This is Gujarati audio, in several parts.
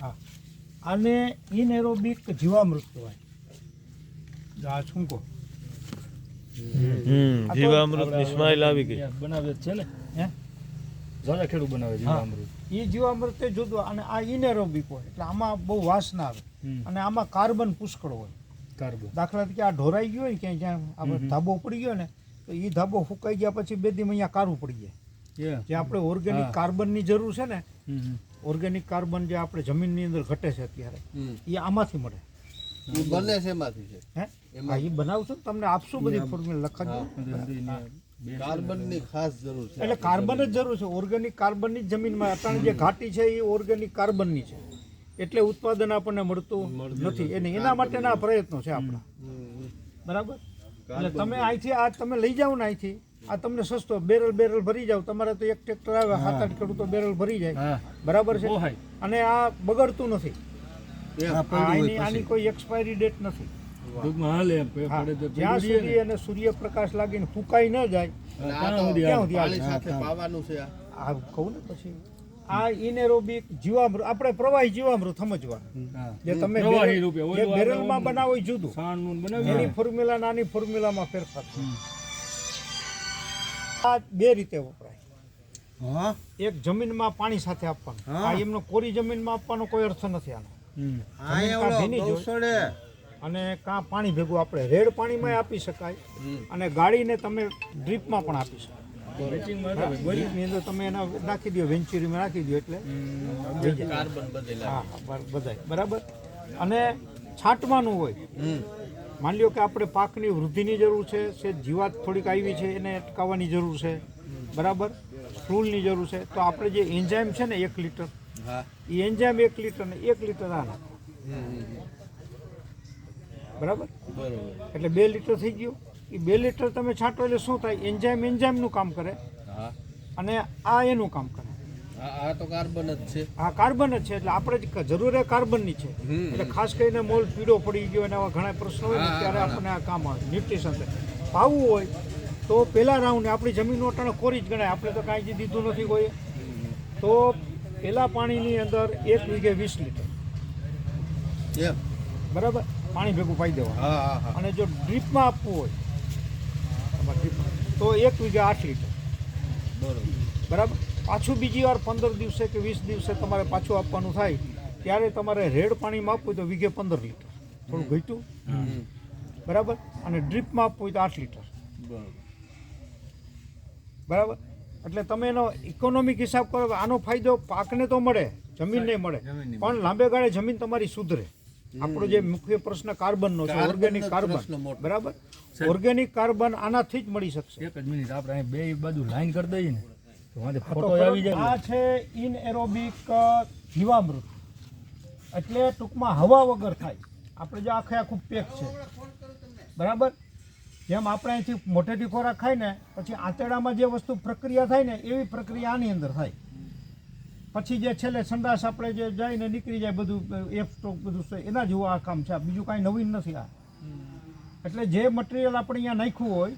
હા. આને ઇનએરોબિક જીવામૃત કહેવાય. જો આ શું કહો? જીવામૃત સ્માઈલ આવી ગઈ. બનાવે છે ને? હે? ઝાલા ખેડૂ બનાવે જીવામૃત. એ જીવામૃત એ જુદું અને આ ઇનએરોબિક હોય એટલે આમાં બહુ વાસના આવે. અને આમાં કાર્બન પુષ્કળ હોય. કાર્બન. દાખલા તરીકે આ ઢોરાઈ ગયો હોય ક્યાંય જ્યાં આપણે ધાબો પડી ગયો ને તો એ ધાબો ફૂંકાઈ ગયા પછી બે દી અહીંયા કારું પડી જાય. જે આપણે ઓર્ગેનિક કાર્બનની જરૂર છે ને ઓર્ગેનિક કાર્બન જે આપણે જમીનની અંદર ઘટે છે અત્યારે એ આમાંથી મળે. ઈ બને છે એમાંથી છે. હે? હા એ બનાવશું તમને આપશું બધી ફોર્મ્યુલા લખાજો. કાર્બનની ખાસ જરૂર છે એટલે કાર્બન જ જરૂર છે. ઓર્ગેનિક કાર્બનની જ જમીનમાં અત્યારે જે ઘાટી છે એ ઓર્ગેનિક કાર્બનની છે. એટલે ઉત્પાદન આપણને મળતું નથી. એને એના માટેના પ્રયત્નો છે આપણા. બરાબર? એટલે તમે અહીંથી આ તમે લઈ જાઓ ને અહીંથી. આ તમને સસ્તો બેરલ બેરલ ભરી જાવ તમારે તો એક ટ્રેક્ટર આવે સાત આઠ ખેડૂતો બેરલ ભરી જાય. બરાબર છે. અને આ બગડતું નથી. આની કોઈ એક્સપાયરી ડેટ નથી. તો જ્યાં સુધી અને સૂર્યપ્રકાશ લાગીને ફૂંકાઈ ન જાય ક્યાં સુધી પાવાનું છે આ કહું ને પછી. આ ઇનેરોબિક જીવામૃત આપણે પ્રવાહી જીવામૃત સમજવા. જે તમે પ્રવાહી રૂપે. ઓલું જે બેરલમાં બનાવો એ જુદું. એની ફોર્મ્યુલા નાની ફોર્મ્યુલામાં ફેરફાર આ બે રીતે વપરાય. હા? એક જમીનમાં પાણી સાથે આપવાનું. આ એમનો કોરી જમીનમાં આપવાનો કોઈ અર્થ નથી આનો. જમીન. અને કાં પાણી ભેગું આપણે રેડ પાણીમાં આપી શકાય. અને ગાળીને તમે ડ્રીપમાં પણ આપી શકાય. અંદર તમે એના નાખી દો વેન્ચુરીમાં નાખી દો એટલે. કાર્બન હા બધાય. બરાબર? અને છાંટવાનું હોય. માની લ્યો કે આપણે પાકની વૃદ્ધિની જરૂર છે છે જીવાત થોડીક આવી છે એને અટકાવવાની જરૂર છે. બરાબર? ફૂલની જરૂર છે. તો આપણે જે એન્ઝાઇમ છે ને એક લીટર એ એન્ઝાઇમ એક લીટર ને એક લીટર આ નાખો. હમ, બરાબર. એટલે બે લીટર થઈ ગયું. એ બે લીટર તમે છાંટો એટલે શું થાય? એન્ઝાઇમ એન્ઝાઇમનું કામ કરે. અને આ એનું કામ કરે. આ તો કાર્બન જ છે. આ કાર્બન જ છે એટલે આપણે જ જરૂર એ કાર્બનની છે. એટલે ખાસ કરીને મોલ પીળો પડી ગયો અને આવા ઘણા પ્રશ્નો હોય ને ત્યારે આપણને આ કામ આવે. ન્યુટ્રિશન પાવું હોય તો પહેલા રાઉન્ડ આપણી જમીન અટાણે કોરી જ ગણાય. આપણે તો કાંઈ જ દીધું નથી કોઈ. તો પહેલા પાણીની અંદર એક વીઘે વીસ લીટર. બરાબર? પાણી ભેગું પાઈ હા. અને જો ડ્રીપમાં આપવું હોય તો એક વીઘે આઠ લીટર. બરાબર? બરાબર પાછું બીજી વાર પંદર દિવસે કે વીસ દિવસે તમારે પાછું આપવાનું થાય ત્યારે તમારે રેડ પાણીમાં આપવું હોય તો વીઘે પંદર લીટર. થોડું ઘટ્યું? બરાબર? અને ડ્રીપમાં આપવું હોય તો આઠ લીટર. બરાબર? બરાબર એટલે તમે એનો ઇકોનોમિક હિસાબ કરો આનો ફાયદો પાકને તો મળે. જમીનને મળે. પણ લાંબે ગાળે જમીન તમારી સુધરે. આપણો જે મુખ્ય પ્રશ્ન કાર્બનનો છે ઓર્ગેનિક કાર્બન. બરાબર? ઓર્ગેનિક કાર્બન આનાથી જ મળી શકશે. એક જ મિનિટ આપણે અહીં બે બાજુ લાઈન કરી દઈએ ને તો વાંધે ફોટો આવી જાય આ છે ઇન એરોબિક જીવામૃત. એટલે ટૂંકમાં હવા વગર થાય. આપણે જો આખે આખું પેક છે. બરાબર? જેમ આપણે અહીંથી મોટેથી ખોરાક ખાય ને પછી આંતરડામાં જે વસ્તુ પ્રક્રિયા થાય ને એવી પ્રક્રિયા આની અંદર થાય. પછી જે છેલ્લે સંડાસ આપણે જે જઈને નીકળી જાય બધું એફ સ્ટોક બધું એના જેવું આ કામ છે. બીજું કાંઈ નવીન નથી આ. એટલે જે મટીરિયલ આપણે અહીંયા નાખ્યું હોય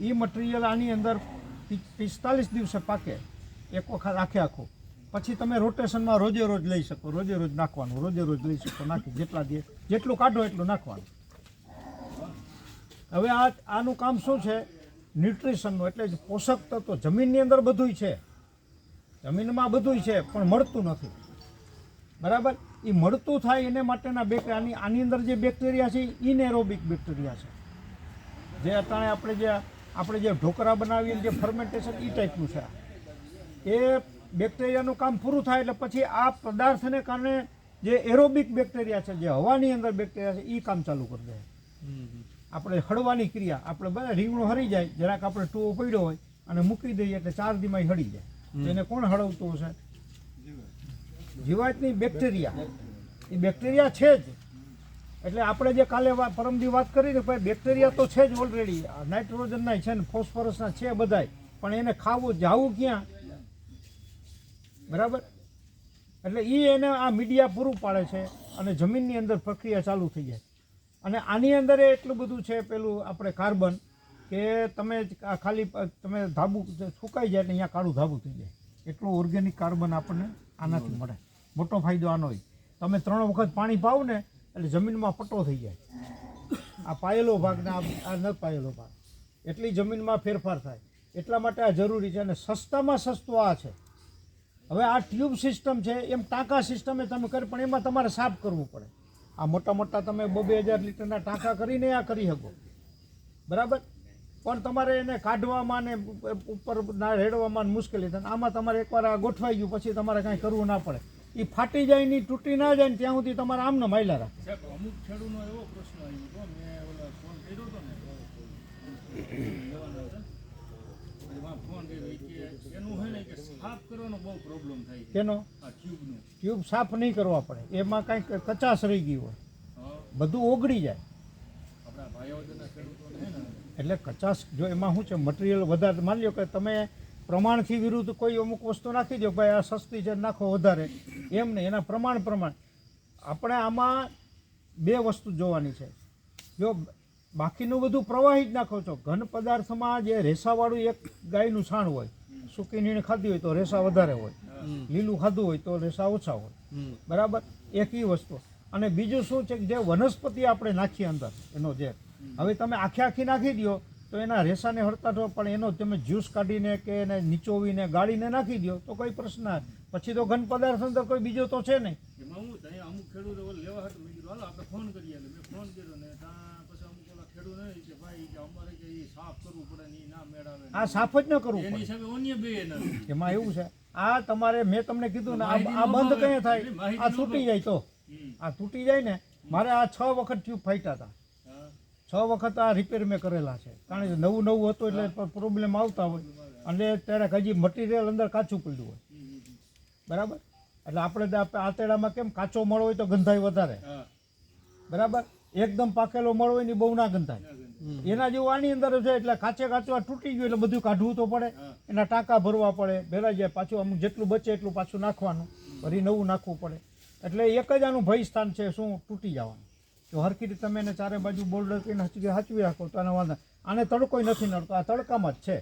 એ મટીરિયલ આની અંદર પિસ્તાલીસ દિવસે પાકે. એક વખત આખે આખું. પછી તમે રોટેશનમાં રોજે રોજ લઈ શકો, રોજે રોજ નાખવાનું, રોજે રોજ લઈ શકો, નાખી, જેટલા દે જેટલું કાઢો એટલું નાખવાનું. હવે આ, આનું કામ શું છે? ન્યુટ્રિશનનું એટલે પોષક તત્વો જમીનની અંદર બધુંય છે. જમીનમાં બધુંય છે, પણ મળતું નથી. બરાબર? એ મળતું થાય એને માટેના બેક્ટેરિયા આની અંદર જે બેક્ટેરિયા છે ઇનએરોબિક બેક્ટેરિયા છે. જે અત્યારે આપણે જે આપણે જે ઢોકળા બનાવીએ જે ફર્મેન્ટેશન એ ટાઈપનું છે. એ બેક્ટેરિયાનું કામ પૂરું થાય એટલે પછી આ પદાર્થને કારણે જે એરોબિક બેક્ટેરિયા છે, જે હવાની અંદર બેક્ટેરિયા છે એ કામ ચાલુ કરી દે. આપણે હળવાની ક્રિયા, આપણે બધા રીંગણું હરી જાય, જરાક આપણે ટૂવો પડ્યો હોય અને મૂકી દઈએ એટલે ચાર દીમાં હળી જાય. એને કોણ હળવતું હશે? જીવાતની બેક્ટેરિયા. એ બેક્ટેરિયા છે જ. એટલે આપણે જે કાલે પરમદી વાત કરી ને, ભાઈ, બેક્ટેરિયા તો છે જ ઓલરેડી નાઇટ્રોજનના છે ને, ફોસ્ફરસના છે બધાય. પણ એને ખાવું, જાવું ક્યાં? બરાબર? એટલે એ એને આ મીડિયા પૂરું પાડે છે અને જમીનની અંદર પ્રક્રિયા ચાલુ થઈ જાય. અને આની અંદર એટલું બધું છે, પેલું આપણે કાર્બન કે તમે ખાલી તમે ધાબુ સુકાઈ જાય એટલે અહીંયા કાળું ધાબુ થઈ જાય. એટલું ઓર્ગેનિક કાર્બન આપણને આનાથી મળે. મોટો ફાયદો આનો તમે ત્રણ વખત પાણી પાવ ને, એટલે જમીનમાં પટ્ટો થઈ જાય. આ પાયેલો ભાગ ને આ ન પાયેલો ભાગ. એટલી જમીનમાં ફેરફાર થાય. એટલા માટે આ જરૂરી છે અને સસ્તામાં સસ્તું આ છે. હવે આ ટ્યુબ સિસ્ટમ છે, એમ ટાંકા સિસ્ટમે તમે કરી, પણ એમાં તમારે સાફ કરવું પડે. આ મોટા મોટા તમે બે હજાર લીટરના ટાંકા કરીને આ કરી શકો. બરાબર? પણ તમારે એને કાઢવામાં ને ઉપર ના રેડવામાં મુશ્કેલી થાય. આમાં તમારે એકવાર આ ગોઠવાઈ ગયું પછી તમારે કાંઈ કરવું ના પડે. એ ફાટી જાય ની તૂટી ના જાય ને ત્યાં સુધી તમારે આમને માયલા રાખે. અમુક ખેડૂતનો એવો પ્રશ્ન આવ્યો મેં ઓલા ફોન કર્યો હતો ને એમાં ફોન કર્યો ઈ કે એનું હોય ને કે સાફ કરવાનો બહુ પ્રોબ્લેમ થાય કેનો? આ ટ્યુબનું ટ્યુબ સાફ નહીં કરવા પડે. એમાં કાંઈક કચાશ રહી ગઈ હોય. બધું ઓગળી જાય. આપણા ભાઈઓ એટલે કચાશ જો એમાં શું છે મટીરિયલ વધારે માની લો કે તમે પ્રમાણથી વિરુદ્ધ કોઈ અમુક વસ્તુ નાખી દો ભાઈ આ સસ્તી છે નાખો વધારે. એમ નહીં એના પ્રમાણ પ્રમાણ. આપણે આમાં બે વસ્તુ જોવાની છે. જો બાકીનું બધું પ્રવાહી જ નાખો છો. ઘન પદાર્થમાં જે રેસાવાળું એક ગાયનું છાણ હોય સૂકી નીણ ખાધી હોય તો રેસા વધારે હોય. લીલું ખાધું હોય તો રેસા ઓછા હોય. બરાબર? એક એ વસ્તુ. અને બીજું શું છે કે જે વનસ્પતિ આપણે નાખીએ અંદર એનો જે હવે તમે આખી આખી નાખી દો તો એના રેસાને હળતા થો પણ એનો તમે જ્યુસ કાઢીને કે એને નીચોવીને ગાળીને નાખી દો તો કોઈ પ્રશ્ન. પછી તો ઘન પદાર્થ અંદર કોઈ બીજો તો છે નહીં. એમાં હું અમુક ખેડૂતો લેવા હતું મેં કીધું હાલો આપણે ફોન કરીએ મેં ફોન કર્યો ને ત્યાં પછી અમુક ઓલા ખેડૂત નહીં કે ભાઈ કે અમારે કે ઈ સાફ કરવું પડે ને ના મેળાવે આ સાફ જ ન કરવું એની પડે. અન્ય બે એમાં એવું છે આ તમારે મેં તમને કીધું ને આ બંધ. કઈ થાય? આ તૂટી જાય તો. આ તૂટી જાય ને મારે આ છ વખત ટ્યુબ ફાટ્યા હતા. છ વખત આ રિપેર મેં કરેલા છે. કારણ કે નવું નવું હતું એટલે પ્રોબ્લેમ આવતા હોય. અને ત્યારે હજી મટીરિયલ અંદર કાચું પડ્યું હોય. બરાબર? એટલે આપણે આતેડામાં કેમ કાચો મળ હોય તો ગંધાય વધારે. બરાબર? એકદમ પાકેલો મળ હોય ને બહુ ના ગંધાય. એના જેવું આની અંદર છે એટલે કાચે કાચું આ તૂટી ગયું એટલે બધું કાઢવું તો પડે. એના ટાંકા ભરવા પડે. ભેરા જાય પાછું અમુક જેટલું બચે એટલું પાછું નાખવાનું. ફરી નવું નાખવું પડે. એટલે એક જ આનું ભય સ્થાન છે શું? તૂટી જવાનું. જો હરખી રીતે તમે એને ચારે બાજુ બોર્ડર કરીને હચવી હાચવી રાખો તો આને વાંધો આને તડકો નથી નડતો આ તડકામાં જ છે.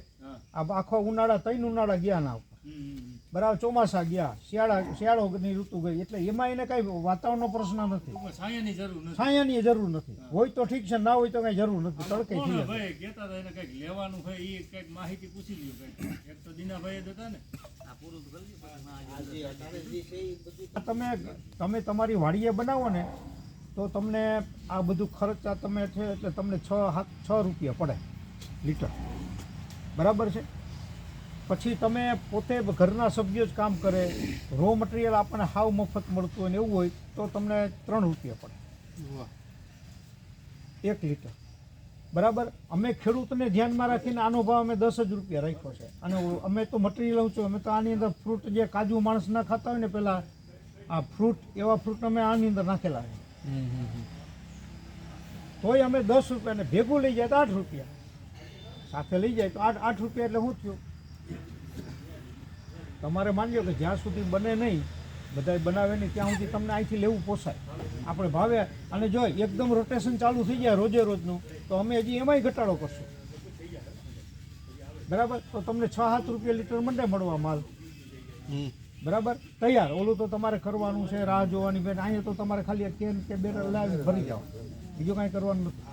આ આખો ઉનાળા ત્રણ ઉનાળા ગયા ના. બરાબર ચોમાસા ગયા શિયાળા શિયાળોની ઋતુ ગઈ. એટલે એમાં એને કાંઈ વાતાવરણનો પ્રશ્ન નથી. છાયાની જરૂર નથી. છાયાની જરૂર નથી. હોય તો ઠીક છે ના હોય તો કાંઈ જરૂર નથી. તડકે ભાઈ કહેતા હતા એને કંઈક લેવાનું હોય એ કંઈક માહિતી પૂછી લ્યો કંઈક. એક તો દીનાભાઈ જ હતા ને. તમે તમે તમારી વાડીએ બનાવો ને તો તમને આ બધું ખર્ચા તમે છે એટલે તમને છ હાથ છ રૂપિયા પડે લીટર. બરાબર છે? પછી તમે પોતે ઘરના સભ્યો જ કામ કરે રો મટીરિયલ આપણને હાવ મફત મળતું હોય ને એવું હોય તો તમને ત્રણ રૂપિયા પડે. એક લીટર. બરાબર? અમે ખેડૂતને ધ્યાનમાં રાખીને આનો ભાવ અમે દસ જ રૂપિયા રાખ્યો છે. અને અમે તો મટીરિયલ છું અમે તો આની અંદર ફ્રૂટ જે કાજુ માણસ ના ખાતા હોય ને પહેલાં આ ફ્રૂટ એવા ફ્રૂટ અમે આની અંદર નાખેલા છે. તોય અમે દસ રૂપિયાને ભેગું લઈ જાય તો આઠ રૂપિયા. સાથે લઈ જાય તો આઠ આઠ રૂપિયા એટલે શું થયું? તમારે માનજો કે જ્યાં સુધી બને નહીં, બધાય બનાવે નહીં, ત્યાં સુધી તમને અહીંથી લેવું પોસાય. આપણે ભાવે અને જો એકદમ રોટેશન ચાલુ થઈ જાય રોજે રોજનું, તો અમે હજી એમાંય ઘટાડો કરશું. બરાબર? તો તમને છ સાત રૂપિયા લીટર મંડે મળવા માલ. હમ. બરાબર? તૈયાર. ઓલું તો તમારે કરવાનું છે રાહ જોવાની બેન. અહીંયા તો તમારે ખાલી કેન કે બે લાવી ભરી જાઓ. બીજું કાંઈ કરવાનું નથી.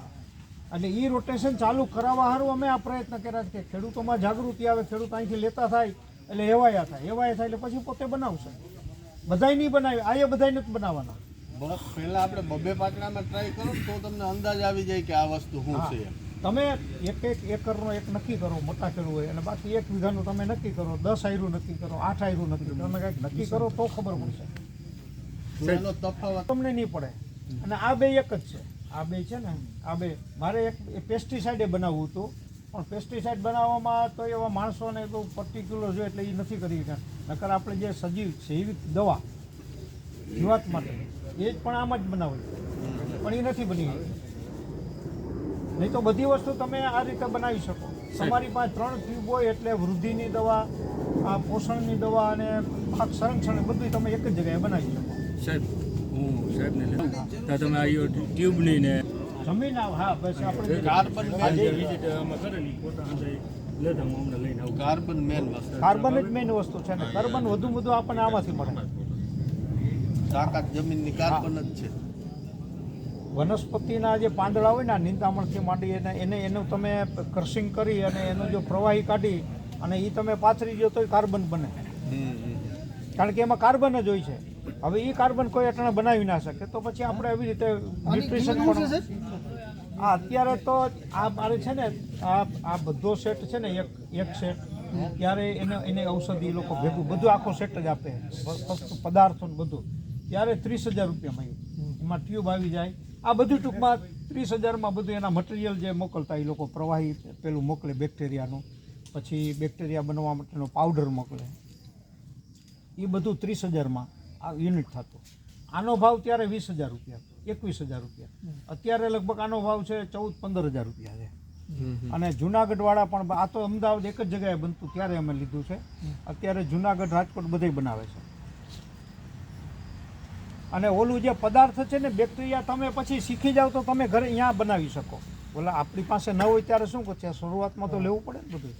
એટલે એ રોટેશન ચાલુ કરાવવા સારું અમે આ પ્રયત્ન કર્યા કે ખેડૂતોમાં જાગૃતિ આવે ખેડૂત અહીંથી લેતા થાય એટલે એવાયા થાય. એવાયા થાય એટલે પછી પોતે બનાવશે. બધાય નહીં બનાવે. આ એ બધાય નથી બનાવવાના. બસ પહેલા આપણે બબે પાકડામાં ટ્રાય કરો તો તમને અંદાજ આવી જાય કે આ વસ્તુ શું છે એમ. તમે એક એક એકરનો એક નક્કી કરો મોટા ખેડૂત હોય અને બાકી એક વીઘાનું તમે નક્કી કરો દસ આયરું નક્કી કરો આઠ આયરું નક્કી કરો. તમે કંઈક નક્કી કરો તો ખબર પડશે. એનો તફાવત. તમને નહીં પડે. અને આ બે એક જ છે. આ બે છે ને આ બે. મારે એક પેસ્ટિસાઇડે બનાવવું હતું. પણ પેસ્ટિસાઇડ બનાવવામાં તો એવા માણસોને તો પર્ટિક્યુલર જોઈએ એટલે એ નથી કરી શકતા નકર આપણે જે સજીવ જૈવિક દવા જીવાત માટે. એ જ પણ આમ જ બનાવવી પણ એ નથી બની. નહીં તો બધી વસ્તુ તમે આ રીતે બનાવી શકો. તમારી પાસે ત્રણ ટ્યુબ હોય એટલે વૃદ્ધિની દવા આ પોષણની દવા અને પાક સંરક્ષણ બધું તમે એક જ જગ્યાએ બનાવી શકો. સાહેબ હું સાહેબને લઈ તમે આ યો ટ્યુબની ને જમીન હા બસ આપણે કાર્બન આ મેન જે visit આમાં કરે ને ઈ લેતા હું અમને લઈને આવું. કાર્બન મેન વસ્તુ. કાર્બન જ મેન વસ્તુ છે ને. કાર્બન વધુ વધુ આપણને આમાંથી મળે. તાકાત જમીનની કાર્બન જ છે. વનસ્પતિના જે પાંદડા હોય ને આ નિંદામણથી માંડી એને એને એનું તમે ક્રશિંગ કરી અને એનું જો પ્રવાહી કાઢી અને એ તમે પાથરી જો તો કાર્બન બને. કારણ કે એમાં કાર્બન જ હોય છે. હવે એ કાર્બન કોઈ અટાણે બનાવી ના શકે. તો પછી આપણે એવી રીતે ન્યુટ્રિશન પણ હા અત્યારે તો આ મારે છે ને આ આ બધો સેટ છે ને એક એક સેટ ત્યારે એને એને ઔષધિ એ લોકો ભેગું બધું આખો સેટ જ આપે. ફક્ત પદાર્થો બધું. ત્યારે ત્રીસ હજાર રૂપિયામાં આવ્યું એમાં ટ્યુબ આવી જાય. આ બધું ટૂંકમાં ત્રીસ હજારમાં બધું એના મટીરિયલ જે મોકલતા એ લોકો પ્રવાહી પેલું મોકલે બેક્ટેરિયાનું પછી બેક્ટેરિયા બનવા માટેનો પાવડર મોકલે. એ બધું ત્રીસ હજારમાં આ યુનિટ થતું. આનો ભાવ ત્યારે વીસ હજાર રૂપિયા એકવીસ હજાર રૂપિયા. અત્યારે લગભગ આનો ભાવ છે ચૌદ પંદર હજાર રૂપિયા છે. અને જુનાગઢવાળા પણ આ તો અમદાવાદ એક જ જગ્યાએ બનતું ત્યારે અમે લીધું છે. અત્યારે જુનાગઢ રાજકોટ બધે બનાવે છે. અને ઓલું જે પદાર્થ છે ને બેક્ટેરિયા તમે પછી શીખી જાઓ તો તમે ઘરે અહીંયા બનાવી શકો. ઓલા આપણી પાસે ન હોય ત્યારે શું કરશે શરૂઆતમાં તો લેવું પડે ને બધું.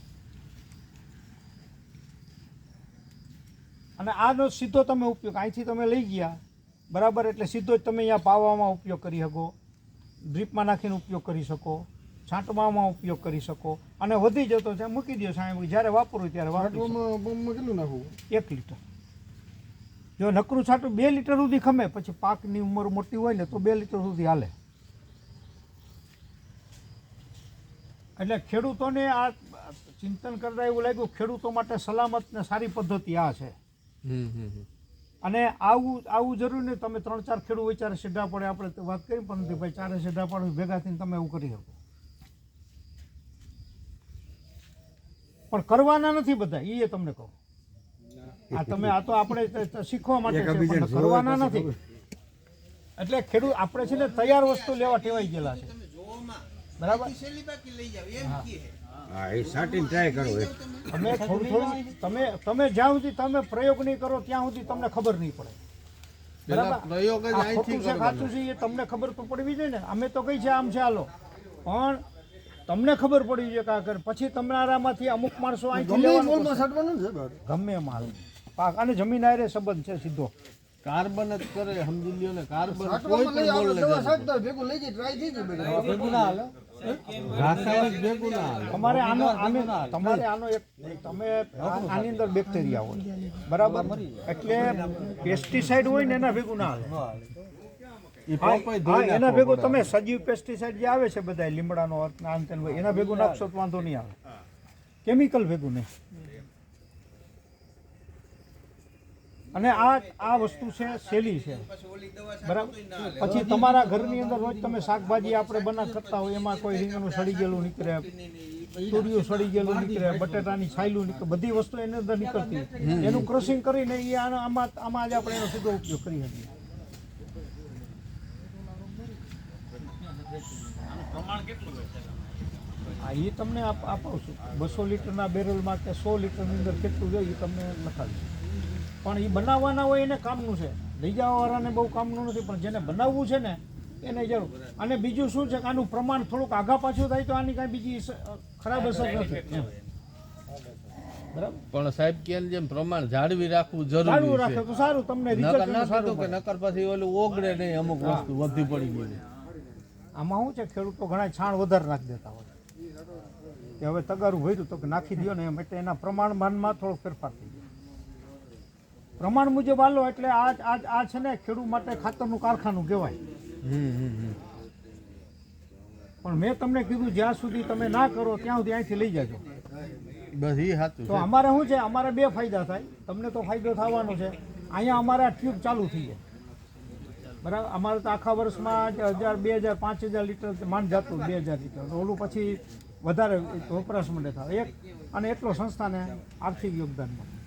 અને આનો સીધો તમે ઉપયોગ અહીંથી તમે લઈ ગયા બરાબર એટલે સીધો જ તમે અહીંયા પાવામાં ઉપયોગ કરી શકો ડ્રીપમાં નાખીને ઉપયોગ કરી શકો છાંટવામાં ઉપયોગ કરી શકો અને વધી જતો છે. મૂકી દો સાહેબ જ્યારે વાપરવું ત્યારે વાપરી શકો. કેટલું નાખવું? એક લીટર. જો નકરું છાંટું બે લીટર સુધી ખમે પછી પાકની ઉંમર મોટી હોય ને તો બે લીટર સુધી હાલે. એટલે ખેડૂતોને આ ચિંતન કરતા એવું લાગ્યું ખેડૂતો માટે સલામત ને સારી પદ્ધતિ આ છે. અને આવું આવું જરૂરી નહીં તમે ત્રણ ચાર ખેડૂત હોય ચારે સીધા પડે આપણે વાત કરી પણ નથી ભાઈ ચારે સીધા પડે ભેગા થઈને તમે એવું કરી શકો. પણ કરવાના નથી બધા એ તમને કહું. આ તમે આ તો આપણે શીખવા માટે છે કરવાના નથી. એટલે ખેડૂત આપણે છે ને તૈયાર વસ્તુ લેવા ટેવાઈ ગયેલા છે. બરાબર? હા. એ સાટીને ટ્રાય કરો એ તમે થોડું થોડું તમે તમે જ્યાં સુધી તમે પ્રયોગ નહીં કરો ત્યાં સુધી તમને ખબર નહીં પડે. તમને ખબર તો પડવી જોઈએ ને. અમે તો કઈ છે આમ છે હાલો. પણ તમને ખબર પડવી જોઈએ કા કર પછી તમારામાંથી અમુક માણસો ગમે માલ પાક અને જમીન આરે સંબંધ છે સીધો. કાર્બન જ કરે સમજી લ્યો ને કાર્બન કોઈ પણ મોલ રાસાયણિક ભેગું ના હાલે. તમારે આનો આનો તમારે આનો એક તમે આની અંદર બેક્ટેરિયા હોય. બરાબર? એટલે પેસ્ટિસાઇડ હોય ને એના ભેગું ના હાલે. એના ભેગું તમે સજીવ પેસ્ટિસાઇડ જે આવે છે બધા લીમડાનો અંતન હોય એના ભેગું નાખશો તો વાંધો નહીં આવે. કેમિકલ ભેગું નહીં. અને આ આ વસ્તુ છે સેલી છે. બરાબર? પછી તમારા ઘરની અંદર રોજ તમે શાકભાજી આપણે બના કરતા હોય એમાં કોઈ રીંગણું સડી ગયેલું નીકળે તુરિયું સડી ગયેલું નીકળે બટેટાની છાયલું નીકળે બધી વસ્તુ એની અંદર નીકળતી એનું ક્રશિંગ કરીને એ આમાં આમાં જ આપણે એનો સીધો ઉપયોગ કરી શકીએ. હા એ તમને આપ અપાવું છું. બસો લીટરના બેરલમાં કે સો લીટરની અંદર કેટલું જોઈએ એ તમને લખાવીશ. પણ એ બનાવવાના હોય એને કામનું છે. લઈ જવાવાળાને બહુ કામનું નથી પણ જેને બનાવવું છે ને એને જરૂર. અને બીજું શું છે કે આનું પ્રમાણ થોડુંક આગા પાછું થાય તો આની કાંઈ બીજી ખરાબ અસર નથી. બરાબર? પણ સાહેબ કે જેમ પ્રમાણ જાળવી રાખવું સારું જરૂરી રાખે છે. તો સારું તમને નકર રિઝલ્ટ કે નકર પછી ઓલું ઓગળે નહીં અમુક વસ્તુ વધી પડી ગઈ આમાં શું છે ખેડૂતો ઘણા છાણ વધારે નાખી દેતા હોય. કે હવે તગારું ભર્યું તો કે નાખી દો ને એમ એટલે એના પ્રમાણમાનમાં થોડો ફેરફાર થઈ ગયો. પ્રમાણ મુજબ આલો એટલે આ આ આ છે ને ખેડૂત માટે ખાતરનું કારખાનું કહેવાય. પણ મેં તમને કીધું જ્યાં સુધી તમે ના કરો ત્યાં સુધી અહીંથી લઈ જાજો. બસ એ સાચું તો અમારે શું છે? અમારે બે ફાયદા થાય. તમને તો ફાયદો થવાનો છે. અહીંયા અમારે આ ટ્યુબ ચાલુ થઈ જાય. બરાબર? અમારે તો આખા વર્ષમાં હજાર બે હજાર પાંચ હજાર લીટર માંડ જતું બે હજાર લીટર. ઓલું પછી વધારે વપરાશ માટે થાય. એક અને એટલો સંસ્થાને આર્થિક યોગદાન મળે.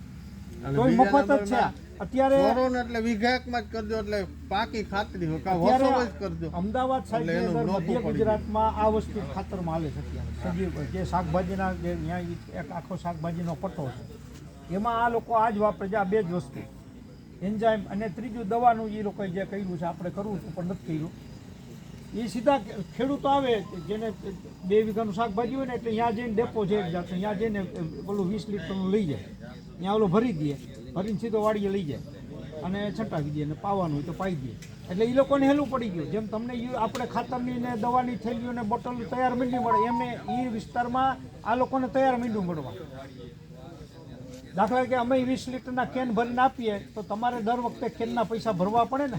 તોય મફત જ છે. અત્યારે કોરોના એટલે વિઘાયકમાં જ કરજો એટલે પાકી ખાતરી હોય કાં વસો જ કરજો. અમદાવાદ સાઈડ મધ્ય ગુજરાતમાં આ વસ્તુ ખાતરમાં હાલે છે અત્યારે. જે શાકભાજીના જે ન્યાય એક આખો શાકભાજીનો પટ્ટો છે. એમાં આ લોકો આ જ વાપરે છે આ બે જ વસ્તુ. એન્ઝાઇમ અને ત્રીજું દવાનું એ લોકોએ જે કર્યું છે આપણે કરવું હતું પણ નથી કર્યું. એ સીધા ખેડૂતો આવે જેને બે વીઘાનું શાકભાજી હોય ને એટલે ત્યાં જઈને ડેપો છે એક જાત ત્યાં જઈને પેલું વીસ લીટરનું લઈ જાય. ત્યાં ઓલો ભરી દે ભરીને સીધો વાડીએ લઈ જાય. અને છંટાવી દે અને પાવાનું હોય તો પાઈ દે એટલે એ લોકોને હેલું પડી ગયું. જેમ તમને આપણે ખાતરની ને દવાની થેલીઓ ને બોટલ તૈયાર મીંડી મળે, એમને એ વિસ્તારમાં આ લોકોને તૈયાર મીંડું મળવા. દાખલા કે અમે વીસ લીટરના કેન ભરીને આપીએ, તો તમારે દર વખતે કેનના પૈસા ભરવા પડે ને?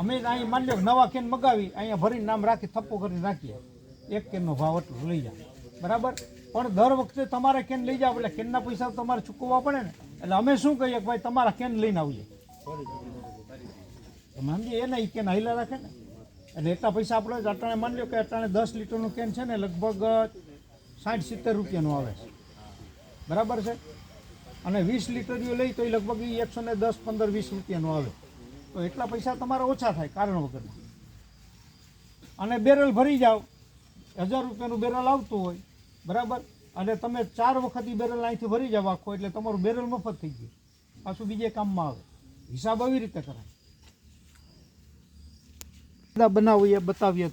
અમે અહીં માની લો નવા કેન મગાવી, અહીંયા ભરીને નામ રાખી, થપ્પો કરીને રાખીએ. એક કેનનો ભાવ એટલો લઈ જાય બરાબર? પણ દર વખતે તમારે કેન લઈ જાવ, એટલે કેનના પૈસા તમારે ચૂકવવા પડે ને. એટલે અમે શું કહીએ કે ભાઈ, તમારા કેન લઈને આવજે. માનજી એને એ કેન હાઈલા રાખે ને. એટલે એટલા પૈસા આપણે અટાણે માની લો કે અટાણે દસ લીટરનું કેન છે ને, લગભગ સાઠ સિત્તેર રૂપિયાનું આવે છે. બરાબર છે? અને વીસ લીટરીઓ લઈ તો એ લગભગ એ એકસો ને દસ, પંદર, વીસ રૂપિયાનું આવે. તો એટલા પૈસા તમારા ઓછા થાય કારણ વગરના. અને બેરલ ભરી જાઓ હજાર રૂપિયાનું બેરલ આવતું હોય. બરાબર? અને તમે ચાર વખત એ બેરલ અહીંથી ભરી જાવ આખો, એટલે તમારું બેરલ મફત થઈ ગયું. પાછું બીજે કામમાં આવે. હિસાબ આવી રીતે કરાય. બનાવીએ, બતાવીએ તમને.